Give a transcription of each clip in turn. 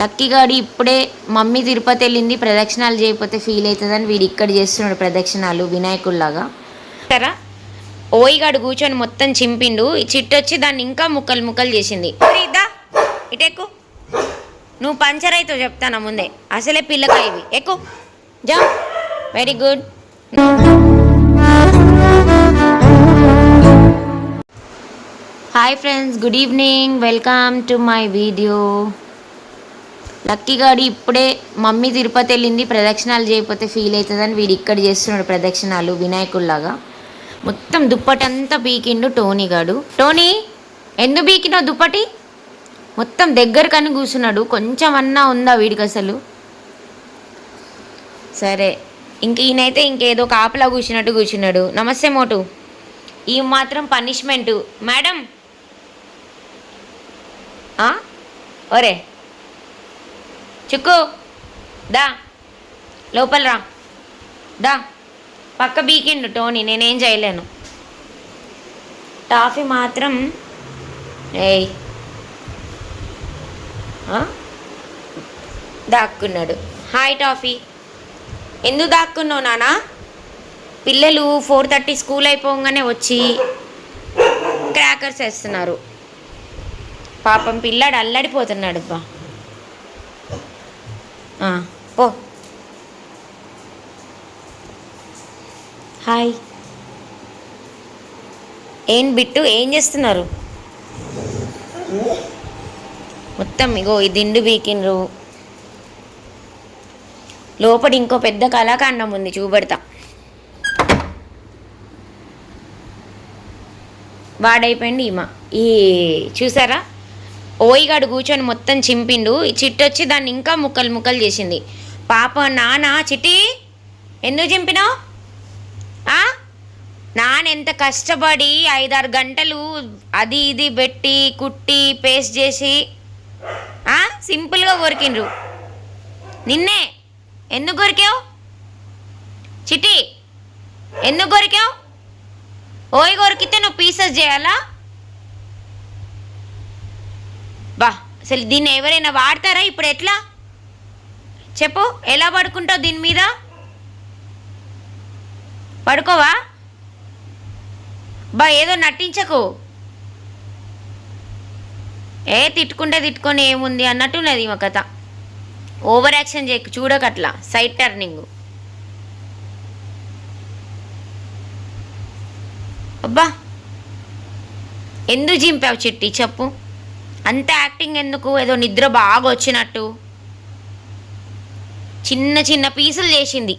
లక్కీగాడు ఇప్పుడే మమ్మీ తిరుపతి వెళ్ళింది ప్రదక్షిణాలు చేయకపోతే ఫీల్ అవుతుందని వీడు ఇక్కడ చేస్తున్నాడు ప్రదక్షిణాలు వినాయకుడిలాగా. సరా. ఓయిగాడు కూర్చొని మొత్తం చింపిండు ఈ చిట్టు వచ్చి దాన్ని ఇంకా ముక్కలు ముక్కలు చేసింది. "ఒరేయ్, ఇద్దా? ఇటెక్కు నువ్వు పంచర్ అవుతావు చెప్తానా ముందే? అసలే పిల్లక ఇవి ఎక్కు. జా very good hi friends good evening welcome to my video లక్కీగాడు ఇప్పుడే మమ్మీ తిరుపతి వెళ్ళింది ప్రదక్షిణాలు చేయకపోతే ఫీల్ అవుతుందని వీడు ఇక్కడ చేస్తున్నాడు ప్రదక్షిణాలు వినాయకుడిలాగా. మొత్తం దుప్పటంతా పీకిండు టోనీ గాడు టోనీ ఎందు పీకినావు దుప్పటి? మొత్తం దగ్గరకని కూర్చున్నాడు. కొంచెం అన్నా ఉందా వీడికి అసలు? సరే ఇంక ఈయనైతే ఇంకేదో కాపలా కూర్చున్నట్టు కూర్చున్నాడు. నమస్తే మోటు. ఈ మాత్రం పనిష్మెంటు మేడం! ఒరే! చిక్కు. దా. లోపల రా. దా. పక్క బీకిండు టోనీ నేనేం చేయలేను. టాఫీ మాత్రం ఏయ్. దాక్కున్నాడు. Hi Toffee. ఎందుకు దాక్కున్నావు నానా? పిల్లలు ఫోర్ థర్టీ స్కూల్ అయిపోగానే వచ్చి క్రాకర్స్ వేస్తున్నారు. పాపం పిల్లాడు అల్లడిపోతున్నాడు బా పో. హాయ్. ఏం బిట్టు ఏం చేస్తున్నారు? మొత్తం ఇగో ఈ దిండు బీకిండ్రు. లోపల ఇంకో పెద్ద కళాఖండం ఉంది చూపెడతా. వాడైపోయింది ఈమ. ఈ చూసారా? ఓయిగాడు కూర్చొని మొత్తం చింపిండు. ఈ చిట్టు వచ్చి దాన్ని ఇంకా ముక్కలు ముక్కలు చేసింది. పాప నాన్న చిట్టి ఎందుకు చింపినావు? నాన్న ఎంత కష్టపడి ఐదారు గంటలు అది ఇది పెట్టి కుట్టి పేస్ట్ చేసి సింపుల్గా కొరికిండ్రు. నిన్నే ఎందుకు కొరికావు? చిట్టి ఎందుకు కొరికావు? ఓయి కొరికితే నువ్వు పీసెస్ చేయాలా బా అసలు దీన్ని ఎవరైనా వాడతారా? ఇప్పుడు ఎట్లా? చెప్పు ఎలా పడుకుంటావు దీని మీద? పడుకోవా? బా ఏదో నటించకు. ఏ తిట్టుకుంటే తిట్టుకొని ఏముంది అన్నట్టున్నది మా కథ. ఓవర్ యాక్షన్ చేయకు చూడకట్లా. సైడ్ టర్నింగ్ అబ్బా ఎందుకు చింపావు చిట్టి? చెప్పు. అంత యాక్టింగ్ ఎందుకు? ఏదో నిద్ర బాగా వచ్చినట్టు చిన్న చిన్న పీసులు చేసింది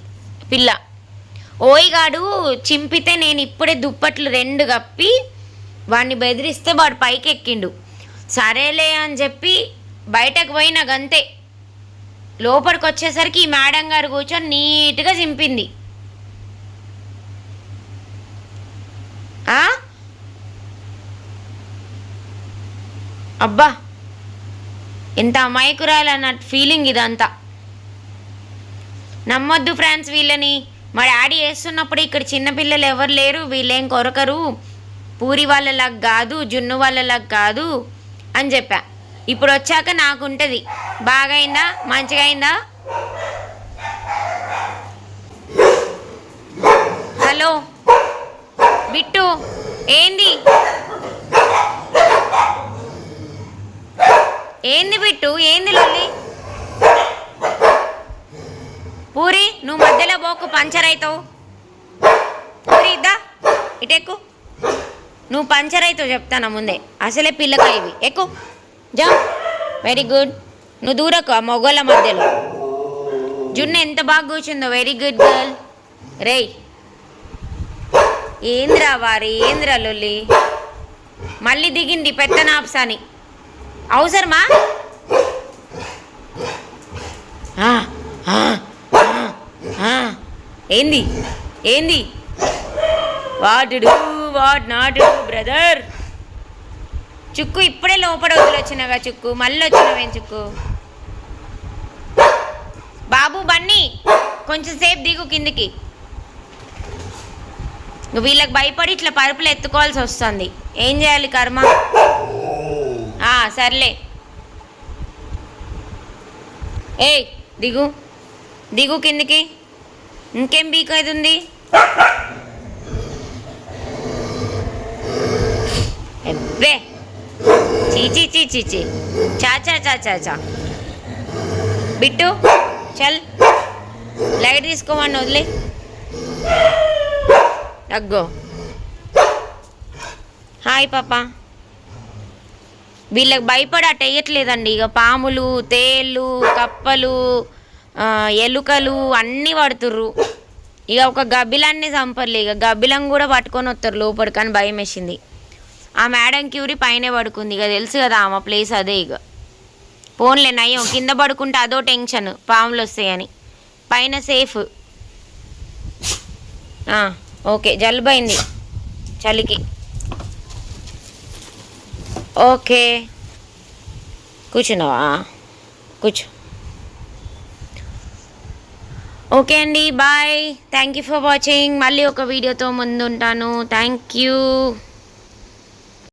పిల్ల. ఓయిగాడు చింపితే నేను ఇప్పుడే దుప్పట్లు రెండు కప్పి వాడిని బెదిరిస్తే వాడు పైకి ఎక్కిండు సరేలే అని చెప్పి బయటకు పోయిన గంతే. లోపలికి వచ్చేసరికి ఈ మేడం గారు కూర్చొని నీట్గా చింపింది ఆ? అబ్బా ఎంత అమాయకురాలు అన్నట్టు ఫీలింగ్ ఇదంతా. నమ్మొద్దు ఫ్రెండ్స్ వీళ్ళని. మా డాడీ వేస్తున్నప్పుడు ఇక్కడ చిన్నపిల్లలు ఎవరు లేరు వీళ్ళేం కొరకరు. పూరి వాళ్ళలాగా కాదు జున్ను వాళ్ళలాగా కాదు అని చెప్పా. ఇప్పుడు వచ్చాక నాకు ఉంటుంది బాగా అయిందా మంచిగా అయిందా హలో బిట్టు ఏంది? ఏంది బిట్టు? ఏంది లొల్లి? పూరి నువ్వు మధ్యలో పోకు పంచర్ అవుతావు పూరి ఇద్దా? ఇటెక్కు. నువ్వు పంచర్ అవుతావు చెప్తాను ముందే. అసలే పిల్లక ఇవి. ఎక్కు. జా వెరీ గుడ్ నువ్వు దూరకు ఆ మొగోళ్ళ మధ్యలో. జున్ను ఎంత బాగా కూర్చుందో. వెరీ గుడ్ గర్ల్ రేయ్. ఏంద్రా వారి? ఏంద్రా లొల్లి? మళ్ళీ దిగింది పెత్తనాప్స్ అని అవసరమా? ఏంది? ఏంది? ఏంది వాటుడు వాట్ నాటుడు బ్రదర్? చుక్కు ఇప్పుడే లోపల వదిలొచ్చినగా చుక్కు? మళ్ళీ వచ్చినవేం చుక్కు? బాబు బన్నీ కొంచెం సేపు దిగు కిందికి. వీళ్ళకి భయపడి ఇట్లా పరుపులు ఎత్తుకోవాల్సి వస్తుంది. ఏం చేయాలి కర్మ? సర్లే. ఏయ్ దిగు. దిగు కిందికి. ఇంకేం బీక్ అవుతుంది? ఎబ్బే. చీచి చీ చీచి చా చా చా చా చా. బిట్టు చల్. లైట్ తీసుకోమని వదిలే. అగ్గో. హాయ్ పాపా. వీళ్ళకి భయపడి అటు వేయట్లేదండి. ఇక పాములు తేళ్ళు కప్పలు ఎలుకలు అన్నీ పడుతుర్రు. ఇక ఒక గబ్బిలాన్ని చంపర్లే. ఇక గబ్బిలం కూడా పట్టుకొని వస్తారు లోపలికి అని భయం వేసింది. ఆ మేడం క్యూరి పైనే పడుకుంది. ఇక తెలుసు కదా ఆమె ప్లేస్ అదే ఇక పోన్లే నయ్యం. కింద పడుకుంటే అదో టెన్షన్. పాములు వస్తాయని. పైన సేఫ్. ఓకే. జలుబైంది చలికి. ఓకే. కూర్చున్నావా? కూర్చో. ఓకే అండి bye. Thank you for watching మళ్ళీ ఒక వీడియోతో ముందుంటాను. Thank you